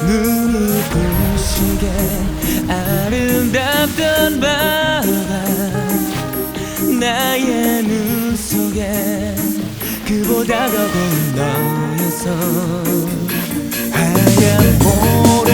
눈이 부시게 아름답던 바다 나의 눈 속에 그보다 더 고운 너였어. 하얀 보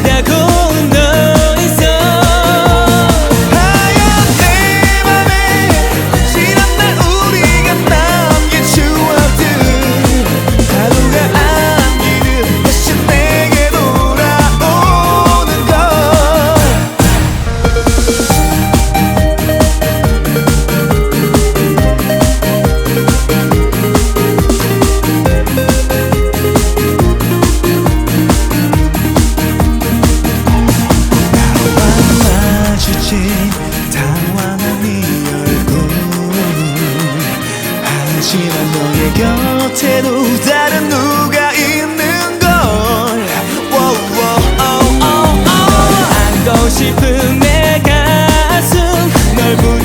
буде 곁에도 다른 누가 있는 걸 wow, wow, oh, oh, oh. 안고 싶은 내 가슴 널 부르